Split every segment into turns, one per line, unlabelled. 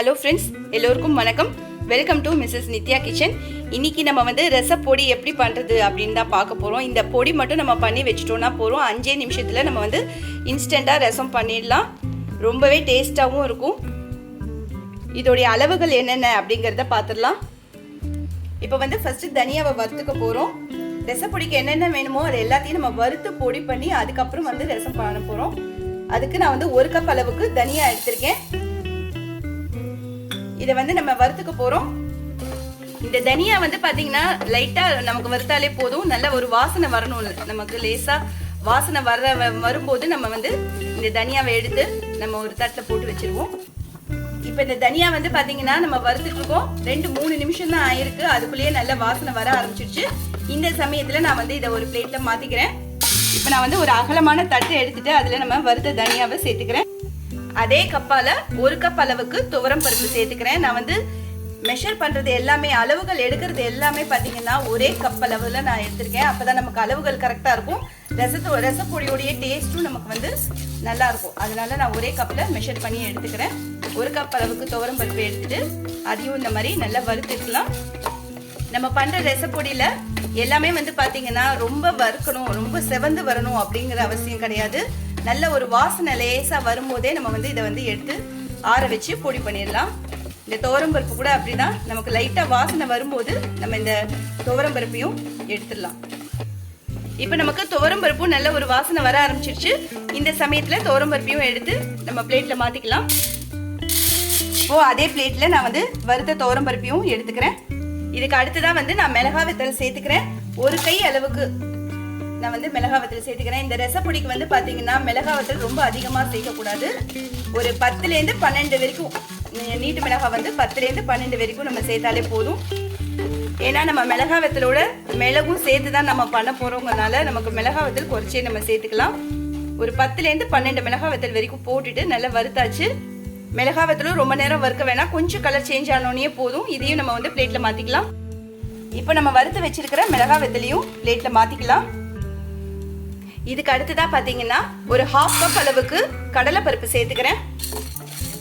Hello friends எல்லோருக்கும் வணக்கம். Welcome to Mrs Nithya kitchen இன்னைக்கு நம்ம வந்து ரசப்பொடி எப்படி பண்ணுறது அப்படின்னு தான் பார்க்க போகிறோம் இந்த பொடி மட்டும் நம்ம பண்ணி வச்சிட்டோம்னா போகிறோம் அஞ்சே நிமிஷத்தில் நம்ம வந்து இன்ஸ்டண்ட்டாக ரசம் பண்ணிடலாம். ரொம்பவே டேஸ்ட்டாகவும் இருக்கும். இதோடைய அளவுகள் என்னென்ன அப்படிங்கிறத பார்த்துடலாம். இப்போ வந்து ஃபஸ்ட்டு தனியாவை வறுத்துக்க போகிறோம் ரசப்பொடிக்கு என்னென்ன வேணுமோ அது எல்லாத்தையும் நம்ம வறுத்து பொடி பண்ணி அதுக்கப்புறம் வந்து ரசம் பண்ண போகிறோம் அதுக்கு நான் வந்து ஒரு கப் அளவுக்கு தனியா எடுத்திருக்கேன். இதை வந்து நம்ம வறுத்துக்க போகிறோம் இந்த தனியா வந்து பார்த்தீங்கன்னா லைட்டாக நமக்கு வறுத்தாலே போதும். நல்ல ஒரு வாசனை வரணும் நமக்கு லேசாக வாசனை வர வ- வரும்போது நம்ம வந்து இந்த தனியாவை எடுத்து நம்ம ஒரு தட்டில் போட்டு வச்சிருவோம். இப்போ இந்த தனியா வந்து பார்த்தீங்கன்னா நம்ம வறுத்துட்டு இருக்கோம். ரெண்டு மூணு நிமிஷம் தான் ஆயிருக்கு. அதுக்குள்ளேயே நல்ல வாசனை வர ஆரம்பிச்சிருச்சு. இந்த சமயத்தில் நான் வந்து இதை ஒரு பிளேட்டில் மாற்றிக்கிறேன் இப்போ நான் வந்து ஒரு அகலமான தட்டு எடுத்துட்டு அதில் நம்ம வறுத்த தனியாவை சேர்த்துக்கிறேன். அதே கப்பால ஒரு கப் அளவுக்கு துவரம் பருப்பு சேர்த்துக்கிறேன். நான் வந்து மெஷர் பண்றது எல்லாமே அளவுகள் எடுக்கிறது எல்லாமே பாத்தீங்கன்னா ஒரே கப் அளவுல நான் எடுத்திருக்கேன். அப்பதான் நமக்கு அளவுகள் கரெக்டா இருக்கும். ரசத்தோ ரசப்பொடியோடைய டேஸ்ட்டும் நமக்கு வந்து நல்லா இருக்கும். அதனால நான் ஒரே கப்ல மெஷர் பண்ணி எடுத்துக்கிறேன். ஒரு கப் அளவுக்கு துவரம் பருப்பு எடுத்துட்டு அதையும் இந்த மாதிரி நல்லா வறுத்துக்கலாம். நம்ம பண்ற ரசப்பொடியில எல்லாமே வந்து பாத்தீங்கன்னா ரொம்ப வறுக்கணும் ரொம்ப செவந்து வரணும் அப்படிங்கிற அவசியம் கிடையாது. நல்ல ஒரு வாசனை லேசாக வரும்போதே நம்ம வந்து இதை வந்து எடுத்து ஆற வச்சு பொடி பண்ணிடலாம். இந்த துவரம் பருப்பு கூட அப்படிதான். நமக்கு லைட்டாக வாசனை வரும்போது நம்ம இந்த துவரம் பருப்பையும் எடுத்துடலாம். இப்போ நமக்கு துவரம் பருப்பும் நல்ல ஒரு வாசனை வர ஆரம்பிச்சிருச்சு. இந்த சமயத்தில் துவரம் பருப்பையும் எடுத்து நம்ம பிளேட்டில் மாற்றிக்கலாம் ஓ அதே பிளேட்டில் நான் வந்து வறுத்த துவரம்பருப்பையும் எடுத்துக்கிறேன். இதுக்கு அடுத்ததா வந்து நான் மிளகா வத்தல் சேர்த்துக்கிறேன். ஒரு கை அளவுக்கு நான் வந்து மிளகா வத்தல் சேர்த்துக்கிறேன். இந்த ரசப்பொடிக்கு வந்து பார்த்தீங்கன்னா மிளகா வத்தல் ரொம்ப அதிகமாக சேர்க்கக்கூடாது. ஒரு பத்துலேருந்து பன்னெண்டு வரைக்கும் நீட்டு மிளகா வந்து பத்துலேருந்து பன்னெண்டு வரைக்கும் நம்ம சேர்த்தாலே போதும். ஏன்னா நம்ம மிளகா வத்தலோட மிளகும் சேர்த்து தான் நம்ம பண்ண போறோங்கனால நமக்கு மிளகா வத்தல் குறைச்சே நம்ம சேர்த்துக்கலாம். ஒரு பத்துலேருந்து பன்னெண்டு மிளகா வத்தல் வரைக்கும் போட்டுட்டு நல்லா வறுத்தாச்சு. மிளகா வத்தலும் ரொம்ப நேரம் வறுக்க வேணாம். கொஞ்சம் கலர் சேஞ்ச் ஆனோடனே போதும். இதையும் நம்ம வந்து பிளேட்டில் மாற்றிக்கலாம் இப்போ நம்ம வறுத்து வச்சிருக்கிற மிளகா வெத்தலையும் பிளேட்டில் மாற்றிக்கலாம் இதுக்கு அடுத்ததாக பார்த்தீங்கன்னா ஒரு ஹாஃப் கப் அளவுக்கு கடலைப்பருப்பு சேர்த்துக்கிறேன்.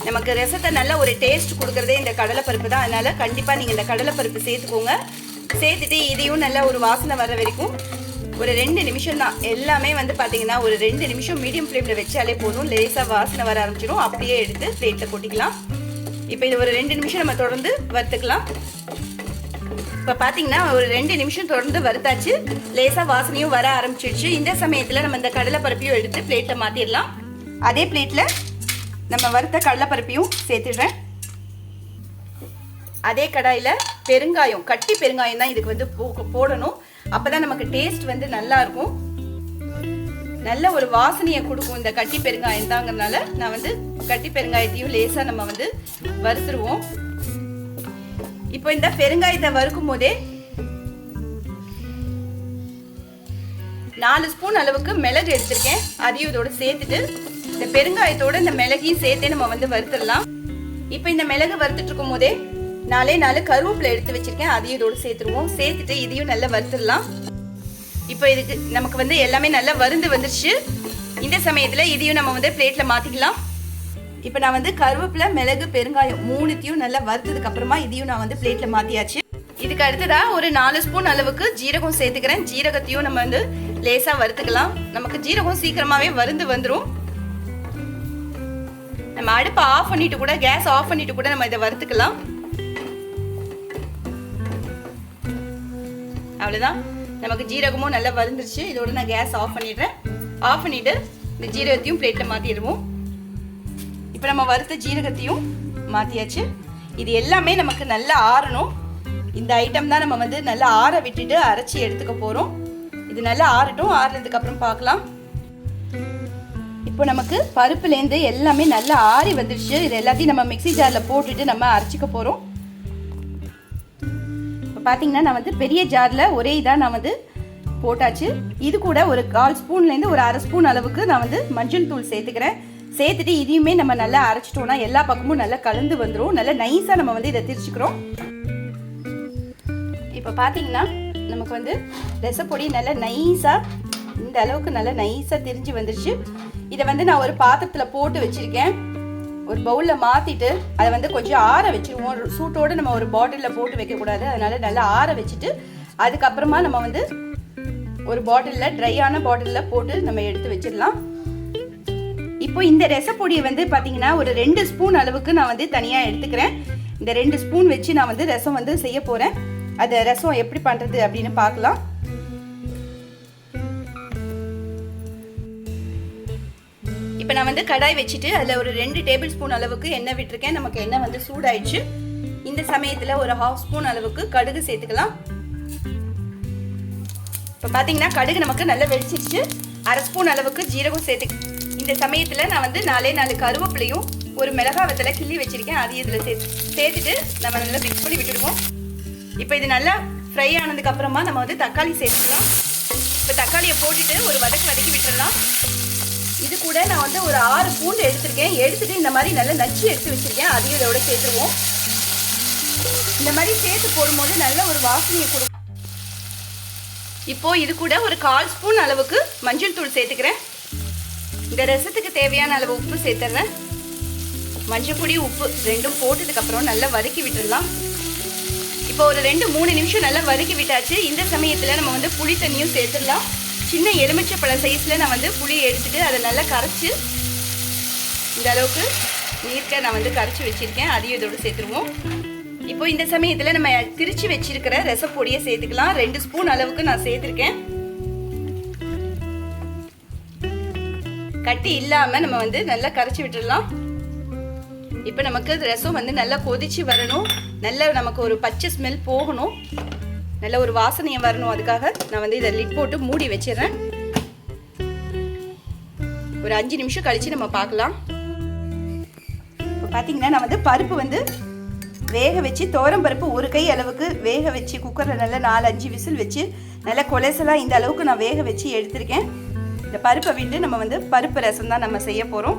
நமக்கு ரசத்தை நல்ல ஒரு டேஸ்ட் கொடுக்குறதே இந்த கடலைப்பருப்பு தான். அதனால் கண்டிப்பாக நீங்கள் இந்த கடலைப்பருப்பு சேர்த்துக்கோங்க. சேர்த்துட்டு இதையும் நல்ல ஒரு வாசனை வர வரைக்கும் ஒரு ரெண்டு நிமிஷம் தான். எல்லாமே வந்து பார்த்தீங்கன்னா ஒரு ரெண்டு நிமிஷம் மீடியம் ஃப்ளேமில் வச்சாலே போதும். லேசாக வாசனை வர ஆரம்பிச்சிடும் அப்படியே எடுத்து பிளேட்டில் கொட்டிக்கலாம். இப்போ இது ஒரு ரெண்டு நிமிஷம் நம்ம தொடர்ந்து வறுத்துக்கலாம். இப்போ பார்த்தீங்கன்னா ஒரு ரெண்டு நிமிஷம் தொடர்ந்து வறுத்தாச்சு. லேசாக வாசனையும் வர ஆரம்பிச்சிடுச்சு இந்த சமயத்தில் நம்ம இந்த கடலைப்பருப்பையும் எடுத்து பிளேட்டில் மாற்றிடலாம் அதே பிளேட்டில் நம்ம வறுத்த கடலைப்பருப்பையும் சேர்த்துடுறேன். அதே கடாயில் பெருங்காயம் கட்டி பெருங்காயம் தான் இதுக்கு வந்து போ- போடணும். அப்போ தான் நமக்கு டேஸ்ட் வந்து நல்லா இருக்கும். நல்ல ஒரு வாசனையை கொடுக்கும் இந்த கட்டி பெருங்காயம் தாங்கிறதுனால நான் வந்து கட்டி பெருங்காயத்தையும் லேசாக நம்ம வந்து வறுத்துருவோம். இப்போ இந்த பெருங்காயத்தை வறுக்கும் போதே நாலு ஸ்பூன் அளவுக்கு மிளகு எடுத்திருக்கேன். அதையும் இதோட சேர்த்துட்டு இந்த பெருங்காயத்தோட இந்த மிளகையும் சேர்த்தே நம்ம வந்து வறுத்துடலாம். இப்போ இந்த மிளகு வறுத்துட்டு இருக்கும் போதே நாலே நாலு கருவேப்பிலை எடுத்து வச்சிருக்கேன். அதையும் இதோட சேர்த்துருவோம். சேர்த்துட்டு இதையும் நல்லா வறுத்துடலாம். இப்போ இதுக்கு நமக்கு வந்து எல்லாமே நல்லா வருந்து வந்துருச்சு. இந்த சமயத்துல இதையும் நம்ம வந்து பிளேட்ல மாத்திக்கலாம். இப்போ நான் வந்து கருவேப்பிலை மிளகு பெருங்காயம் மூணுத்தையும் நல்லா வறுத்ததுக்கு அப்புறமா இதையும் நான் வந்து பிளேட்டில் மாற்றியாச்சு இதுக்கு அடுத்ததா ஒரு நாலு ஸ்பூன் அளவுக்கு ஜீரகம் சேர்த்துக்கிறேன். ஜீரகத்தையும் நம்ம வந்து லேசா வறுத்துக்கலாம். நமக்கு ஜீரகம் சீக்கிரமாவே வருந்து வந்துடும் நம்ம அடுப்பை ஆஃப் பண்ணிட்டு கூட கேஸ் ஆஃப் பண்ணிட்டு கூட நம்ம இதை வறுத்துக்கலாம். அவ்வளோதான் நமக்கு ஜீரகமும் நல்லா வறுந்துருச்சு. இதோட நான் கேஸ் ஆஃப் பண்ணிடுறேன். ஆஃப் பண்ணிட்டு இந்த ஜீரகத்தையும் பிளேட்டில் மாற்றிடுவோம் இப்போ நம்ம வறுத்த ஜீரகத்தையும் மாற்றியாச்சு இது எல்லாமே நமக்கு நல்லா ஆறணும். இந்த ஐட்டம் தான் நம்ம வந்து நல்லா ஆற விட்டுட்டு அரைச்சி எடுத்துக்க போகிறோம் இது நல்லா ஆறட்டும். ஆறுனதுக்கப்புறம் பார்க்கலாம். இப்போ நமக்கு பருப்புலேருந்து எல்லாமே நல்லா ஆறி வந்துடுச்சு இது எல்லாத்தையும் நம்ம மிக்ஸி ஜாரில் போட்டுட்டு நம்ம அரைச்சிக்க போகிறோம் இப்போ பார்த்தீங்கன்னா நான் வந்து பெரிய ஜாரில் ஒரே இதாக நான் வந்து போட்டாச்சு. இது கூட ஒரு கால் ஸ்பூன்லேருந்து ஒரு அரை ஸ்பூன் அளவுக்கு நான் வந்து மஞ்சள் தூள் சேர்த்துக்கிறேன். சேர்த்துட்டு இதையுமே நம்ம நல்லா அரைச்சிட்டோம்னா எல்லா பக்கமும் நல்லா கலந்து வந்துடும் நல்லா நைஸாக நம்ம வந்து இதை திரிச்சுக்கிறோம். இப்போ பார்த்தீங்கன்னா நமக்கு வந்து ரசப்பொடி நல்லா நைஸாக இந்த அளவுக்கு நல்லா நைஸாக திரிஞ்சு வந்துருச்சு. இதை வந்து நான் ஒரு பாத்திரத்தில் போட்டு வச்சுருக்கேன். ஒரு பவுலில் மாற்றிட்டு அதை வந்து கொஞ்சம் ஆற வச்சுருவோம். சூட்டோடு நம்ம ஒரு பாட்டிலில் போட்டு வைக்கக்கூடாது. அதனால் நல்லா ஆற வச்சுட்டு அதுக்கப்புறமா நம்ம வந்து ஒரு பாட்டிலில் ட்ரையான பாட்டிலில் போட்டு நம்ம எடுத்து வச்சிடலாம். இப்போ இந்த ரசப்பொடியை வந்து பார்த்தீங்கன்னா ஒரு ரெண்டு ஸ்பூன் அளவுக்கு நான் வந்து தனியாக எடுத்துக்கிறேன். இந்த ரெண்டு ஸ்பூன் வச்சு நான் வந்து ரசம் வந்து செய்ய போகிறேன் அது ரசம் எப்படி பண்ணுறது அப்படின்னு பார்க்கலாம். இப்போ நான் வந்து கடாய் வச்சுட்டு அதில் ஒரு ரெண்டு டேபிள் ஸ்பூன் அளவுக்கு எண்ணெய் விட்டுருக்கேன். நமக்கு எண்ணெய் வந்து சூடாயிடுச்சு. இந்த சமயத்தில் ஒரு ஹாஃப் ஸ்பூன் அளவுக்கு கடுகு சேர்த்துக்கலாம். இப்போ பார்த்தீங்கன்னா கடுகு நமக்கு நல்லா வெடிச்சிருச்சு. அரை ஸ்பூன் அளவுக்கு ஜீரகம் சேர்த்து இந்த சமயத்தில் நான் வந்து நாலே நாலு கருவேப்பிலையும் ஒரு மிளகா வத்தலை கிள்ளி வச்சுருக்கேன். அதையும் இதில் சேர்த்து சேர்த்துட்டு நம்ம நல்லா மிக்ஸ் பண்ணி விட்டுடுவோம். இப்போ இது நல்லா ஃப்ரை ஆனதுக்கு அப்புறமா நம்ம வந்து தக்காளி சேர்த்துக்கலாம். இப்போ தக்காளியை போட்டுட்டு ஒரு வதக்கு வதக்கி விட்டுடலாம். இது கூட நான் வந்து ஒரு ஆறு பூண்டு எடுத்திருக்கேன். எடுத்துட்டு இந்த மாதிரி நல்லா நச்சு எடுத்து வச்சிருக்கேன். அதையும் இதோட சேர்த்துருவோம். இந்த மாதிரி சேர்த்து போடும்போது நல்ல ஒரு வாசனையை கொடுக்கும். இப்போ இது கூட ஒரு கால் ஸ்பூன் அளவுக்கு மஞ்சள் தூள் சேர்த்துக்கிறேன். இந்த ரசத்துக்கு தேவையான அளவு உப்பு சேர்த்துறேன் மஞ்சப்பொடி உப்பு ரெண்டும் போட்டதுக்கு அப்புறம் நல்லா வதக்கி விட்டுடலாம். இப்போ ஒரு ரெண்டு மூணு நிமிஷம் நல்லா வதக்கி விட்டாச்சு. இந்த சமயத்தில் நம்ம வந்து புளி தண்ணியும் சேர்த்துடலாம். சின்ன எலுமிச்சை சைஸில் நான் வந்து புளியை எடுத்துட்டு அதை நல்லா கரைச்சி இந்த அளவுக்கு நீர்க்க நான் வந்து கரைச்சி வச்சுருக்கேன். அதையும் இதோட சேர்த்துருவோம். இப்போ இந்த சமயத்தில் நம்ம திரிச்சு வச்சிருக்கிற ரசப்பொடியை சேர்த்துக்கலாம். ரெண்டு ஸ்பூன் அளவுக்கு நான் சேர்த்துருக்கேன். கட்டி இல்லாம நம்ம வந்து நல்லா கரைச்சி விட்டுடலாம் இப்போ நமக்கு ரசம் வந்து நல்லா கொதிச்சு வரணும். நல்ல நமக்கு ஒரு பச்சை ஸ்மெல் போகணும். நல்ல ஒரு வாசனையை வரணும். அதுக்காக நான் வந்து இதை லிட் போட்டு மூடி வச்சிடுறேன். ஒரு அஞ்சு நிமிஷம் கழிச்சு நம்ம பார்க்கலாம். இப்போ பார்த்தீங்கன்னா நான் வந்து பருப்பு வந்து வேக வச்சு தோரம் பருப்பு ஒரு கை அளவுக்கு வேக வச்சு குக்கரில் நல்லா நாலு அஞ்சு விசில் வச்சு நல்லா கொலைசலாக இந்த அளவுக்கு நான் வேக வச்சு எடுத்திருக்கேன். இந்த பருப்பை விட்டு நம்ம வந்து பருப்பு ரசம் தான் நம்ம செய்ய போகிறோம்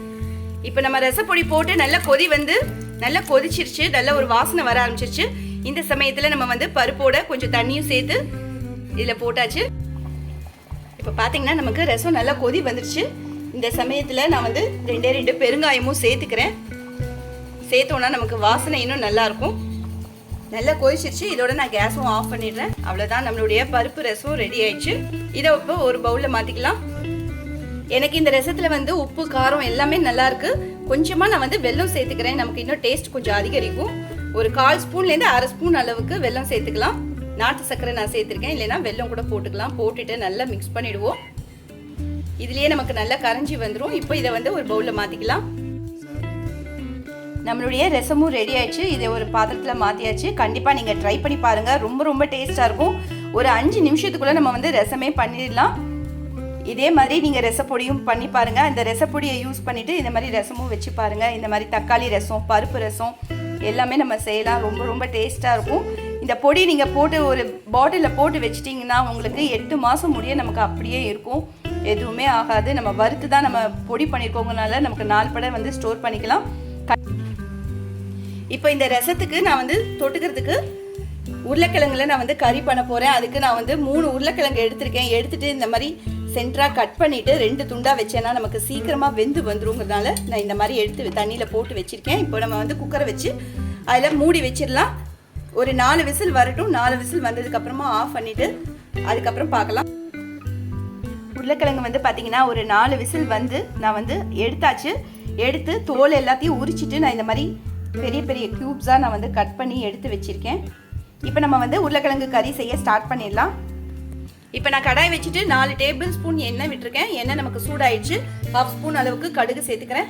இப்போ நம்ம ரசப்பொடி போட்டு நல்லா கொதி வந்து நல்லா கொதிச்சிருச்சு நல்ல ஒரு வாசனை வர ஆரம்பிச்சிருச்சு. இந்த சமயத்தில் நம்ம வந்து பருப்போட கொஞ்சம் தண்ணியும் சேர்த்து இதில் போட்டாச்சு. இப்போ பார்த்தீங்கன்னா நமக்கு ரசம் நல்லா கொதி வந்துருச்சு. இந்த சமயத்தில் நான் வந்து ரெண்டே ரெண்டு பெருங்காயமும் சேர்த்துக்கிறேன். சேர்த்தோன்னா நமக்கு வாசனை இன்னும் நல்லாயிருக்கும் நல்லா கொதிச்சிருச்சு. இதோட நான் கேஸும் ஆஃப் பண்ணிடுறேன். அவ்வளோதான் நம்மளுடைய பருப்பு ரசம் ரெடி ஆயிடுச்சு. இதை இப்போ ஒரு பவுலில் மாற்றிக்கலாம் எனக்கு இந்த ரசத்தில் வந்து உப்பு காரம் எல்லாமே நல்லா இருக்கு. கொஞ்சமாக நான் வந்து வெல்லம் சேர்த்துக்கிறேன். நமக்கு இன்னும் டேஸ்ட் கொஞ்சம் அதிகரிக்கும். ஒரு கால் ஸ்பூன்லேருந்து அரை ஸ்பூன் அளவுக்கு வெல்லம் சேர்த்துக்கலாம். நாட்டு சர்க்கரை நான் சேர்த்துருக்கேன். இல்லைன்னா வெல்லம் கூட போட்டுக்கலாம். போட்டுட்டு நல்லா மிக்ஸ் பண்ணிடுவோம். இதுலயே நமக்கு நல்லா கரைஞ்சி வந்துடும் இப்போ இதை வந்து ஒரு பவுலில் மாற்றிக்கலாம் நம்மளுடைய ரசமும் ரெடி ஆயிடுச்சு. இதை ஒரு பாத்திரத்தில் மாற்றியாச்சு கண்டிப்பாக நீங்கள் ட்ரை பண்ணி பாருங்கள் ரொம்ப ரொம்ப டேஸ்ட்டாக இருக்கும். ஒரு அஞ்சு நிமிஷத்துக்குள்ளே நம்ம வந்து ரசமே பண்ணிடலாம். இதே மாதிரி நீங்கள் ரசப்பொடியும் பண்ணி பாருங்கள் இந்த ரசப்பொடியை யூஸ் பண்ணிவிட்டு இந்த மாதிரி ரசமும் வச்சு பாருங்கள் இந்த மாதிரி தக்காளி ரசம் பருப்பு ரசம் எல்லாமே நம்ம செய்யலாம். ரொம்ப ரொம்ப டேஸ்ட்டாக இருக்கும். இந்த பொடி நீங்கள் போட்டு ஒரு பாட்டிலில் போட்டு வச்சிட்டிங்கன்னா உங்களுக்கு எட்டு மாதம் முடிய நமக்கு அப்படியே இருக்கும். எதுவுமே ஆகாது. நம்ம வறுத்து தான் நம்ம பொடி பண்ணியிருக்கோங்கனால நமக்கு நாலு படம் வந்து ஸ்டோர் பண்ணிக்கலாம். இப்போ இந்த ரசத்துக்கு நான் வந்து தொட்டுக்கிறதுக்கு உருளைக்கிழங்குல நான் வந்து கறி பண்ண போகிறேன் அதுக்கு நான் வந்து மூணு உருளைக்கிழங்கு எடுத்திருக்கேன். எடுத்துகிட்டு இந்த மாதிரி சென்டராக கட் பண்ணிவிட்டு ரெண்டு துண்டாக வச்சேன்னா நமக்கு சீக்கிரமாக வெந்து வந்துருங்கிறதுனால நான் இந்த மாதிரி எடுத்து தண்ணியில் போட்டு வச்சுருக்கேன். இப்போ நம்ம வந்து குக்கரை வச்சு அதில் மூடி வச்சிடலாம். ஒரு நாலு விசில் வரட்டும். நாலு விசில் வந்ததுக்கப்புறமா ஆஃப் பண்ணிவிட்டு அதுக்கப்புறம் பார்க்கலாம். உருளைக்கிழங்கு வந்து பார்த்தீங்கன்னா ஒரு நாலு விசில் வந்து நான் வந்து எடுத்தாச்சு. எடுத்து தோல் எல்லாத்தையும் உரிச்சிட்டு நான் இந்த மாதிரி பெரிய பெரிய க்யூப்ஸாக நான் வந்து கட் பண்ணி எடுத்து வச்சுருக்கேன். இப்போ நம்ம வந்து உருளைக்கிழங்கு கறி செய்ய ஸ்டார்ட் பண்ணிடலாம். இப்போ நான் கடாய் வச்சுட்டு நாலு டேபிள் ஸ்பூன் எண்ணெய் விட்டுருக்கேன். எண்ணெய் நமக்கு சூடாயிடுச்சு. ஹாஃப் ஸ்பூன் அளவுக்கு கடுகு சேர்த்துக்கிறேன்.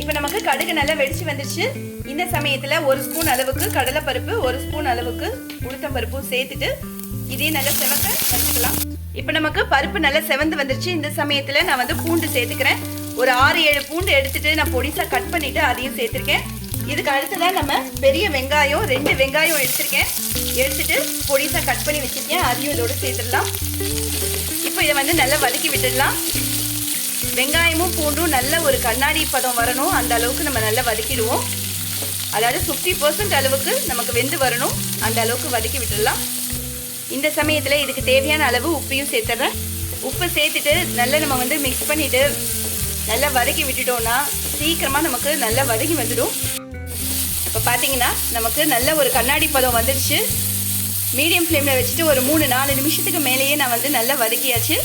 இப்போ நமக்கு கடுகு நல்லா வெடிச்சு வந்துருச்சு. இந்த சமயத்தில் ஒரு ஸ்பூன் அளவுக்கு கடலைப்பருப்பு ஒரு ஸ்பூன் அளவுக்கு உளுத்தம் பருப்பும் சேர்த்துட்டு இதையும் நல்லா செவக்க வச்சுக்கலாம். இப்போ நமக்கு பருப்பு நல்லா செவந்து வந்துருச்சு. இந்த சமயத்தில் நான் வந்து பூண்டு சேர்த்துக்கிறேன். ஒரு ஆறு ஏழு பூண்டு எடுத்துட்டு நான் பொடிசாக கட் பண்ணிட்டு அதையும் சேர்த்துருக்கேன். இதுக்கு அடுத்ததான் நம்ம பெரிய வெங்காயம் ரெண்டு வெங்காயம் எடுத்திருக்கேன். எடுத்துட்டு பொடிசாக கட் பண்ணி வச்சிருக்கேன். அதையும் இதோட சேர்த்துடலாம். இப்போ இதை வந்து நல்லா வதக்கி விட்டுடலாம். வெங்காயமும் பூண்டும் நல்ல ஒரு கண்ணாடி பதம் வரணும். அந்த அளவுக்கு நம்ம நல்லா வதக்கிடுவோம். அதாவது ஃபிஃப்டி பர்சன்ட் அளவுக்கு நமக்கு வெந்து வரணும். அந்த அளவுக்கு வதக்கி விட்டுடலாம். இந்த சமயத்தில் இதுக்கு தேவையான அளவு உப்பையும் சேர்த்துறேன். உப்பு சேர்த்துட்டு நல்லா நம்ம வந்து மிக்ஸ் பண்ணிவிட்டு நல்லா வதக்கி விட்டுட்டோம்னா சீக்கிரமாக நமக்கு நல்லா வதக்கி வந்துடும். இப்போ பார்த்தீங்கன்னா நமக்கு நல்ல ஒரு கண்ணாடி பதம் வந்துடுச்சு மீடியம் ஃப்ளேமில் வச்சுட்டு ஒரு மூணு நாலு நிமிஷத்துக்கு மேலேயே நான் வந்து நல்லா வதக்கியாச்சு.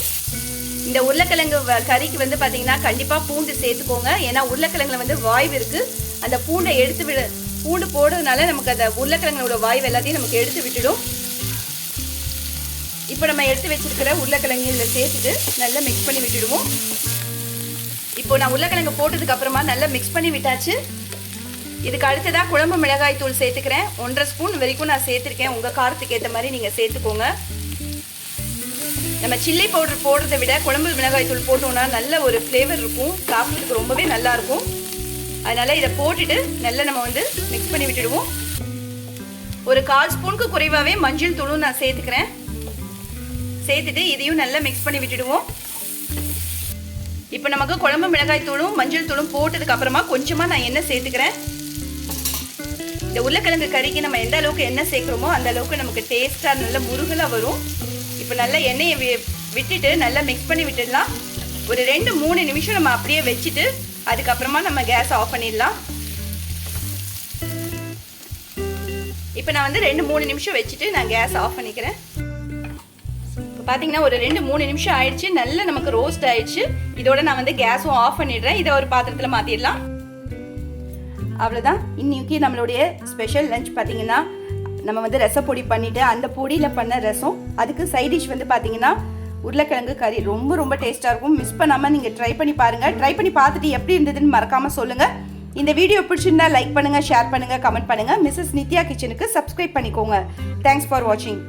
இந்த உருளைக்கிழங்கு வ- கறிக்கு வந்து பார்த்தீங்கன்னா கண்டிப்பாக பூண்டு சேர்த்துக்கோங்க. ஏன்னா உருளைக்கிழங்குல வந்து வாய்வு இருக்குது அந்த பூண்டை எடுத்து விட பூண்டு போடுறதுனால நமக்கு அந்த உருளைக்கிழங்கோட வாய்வு எல்லாத்தையும் நமக்கு எடுத்து விட்டுடும். இப்போ நம்ம எடுத்து வச்சிருக்கிற உருளைக்கிழங்கு இதில் சேர்த்துட்டு நல்லா மிக்ஸ் பண்ணி விட்டுடுவோம். இப்போ நான் உருளைக்கிழங்கு போட்டதுக்கு அப்புறமா நல்லா மிக்ஸ் பண்ணி விட்டாச்சு. இதுக்கு அடுத்ததாக குழம்பு மிளகாய் தூள் சேர்த்துக்கிறேன். ஒன்றரை ஸ்பூன் வரைக்கும் நான் சேர்த்துருக்கேன். உங்கள் காரத்துக்கு ஏற்ற மாதிரி நீங்கள் சேர்த்துக்கோங்க. நம்ம சில்லி பவுடர் போடுறதை விட குழம்பு மிளகாய் தூள் போட்டோம்னா நல்ல ஒரு ஃப்ளேவர் இருக்கும். சாப்பிட்றதுக்கு ரொம்பவே நல்லா இருக்கும். அதனால் இதை போட்டுட்டு நல்லா நம்ம வந்து மிக்ஸ் பண்ணி விட்டுடுவோம். ஒரு கால் ஸ்பூனுக்கு குறைவாகவே மஞ்சள் தூளும் நான் சேர்த்துக்கிறேன். சேர்த்துட்டு இதையும் நல்லா மிக்ஸ் பண்ணி விட்டுடுவோம். இப்போ நமக்கு குழம்பு மிளகாய் தூளும் மஞ்சள் தூளும் போட்டதுக்கு அப்புறமா கொஞ்சமாக நான் எண்ணெய் சேர்த்துக்கிறேன். இந்த உருளைக்கிழங்கு கறிக்கு நம்ம எந்த அளவுக்கு எண்ணெய் சேர்க்குறோமோ அந்த அளவுக்கு நமக்கு டேஸ்ட்டாக நல்ல முருகலாக வரும். இப்போ நல்லா எண்ணெயை வி- விட்டுட்டு நல்லா மிக்ஸ் பண்ணி விட்டுடலாம். ஒரு ரெண்டு மூணு நிமிஷம் நம்ம அப்படியே வச்சுட்டு அதுக்கப்புறமா நம்ம கேஸ் ஆஃப் பண்ணிடலாம். இப்போ நான் வந்து ரெண்டு மூணு நிமிஷம் வச்சுட்டு நான் கேஸ் ஆஃப் பண்ணிக்கிறேன். இப்போ பார்த்தீங்கன்னா ஒரு ரெண்டு மூணு நிமிஷம் ஆயிடுச்சு. நல்லா நமக்கு ரோஸ்ட் ஆயிடுச்சு. இதோட நான் வந்து கேஸும் ஆஃப் பண்ணிடுறேன். இதை ஒரு பாத்திரத்தில் மாற்றிடலாம் அவ்வளோதான் இன்னைக்கு நம்மளுடைய ஸ்பெஷல் லஞ்ச் பார்த்தீங்கன்னா நம்ம வந்து ரசப்பொடி பண்ணிட்டு அந்த பொடியில் பண்ண ரசம். அதுக்கு சைட் டிஷ் வந்து பார்த்தீங்கன்னா உருளைக்கிழங்கு கறி. ரொம்ப ரொம்ப டேஸ்ட்டாக இருக்கும். மிஸ் பண்ணாமல் நீங்கள் ட்ரை பண்ணி பாருங்கள் ட்ரை பண்ணி பார்த்துட்டு எப்படி இருந்ததுன்னு மறக்காமல் சொல்லுங்கள் இந்த வீடியோ பிடிச்சிருந்தா லைக் பண்ணுங்கள் ஷேர் பண்ணுங்கள் கமெண்ட் பண்ணுங்கள் மிஸ்ஸஸ் நித்யா கிச்சனுக்கு சப்ஸ்கிரைப் பண்ணிக்கோங்க. தேங்க்ஸ் ஃபார் வாட்சிங்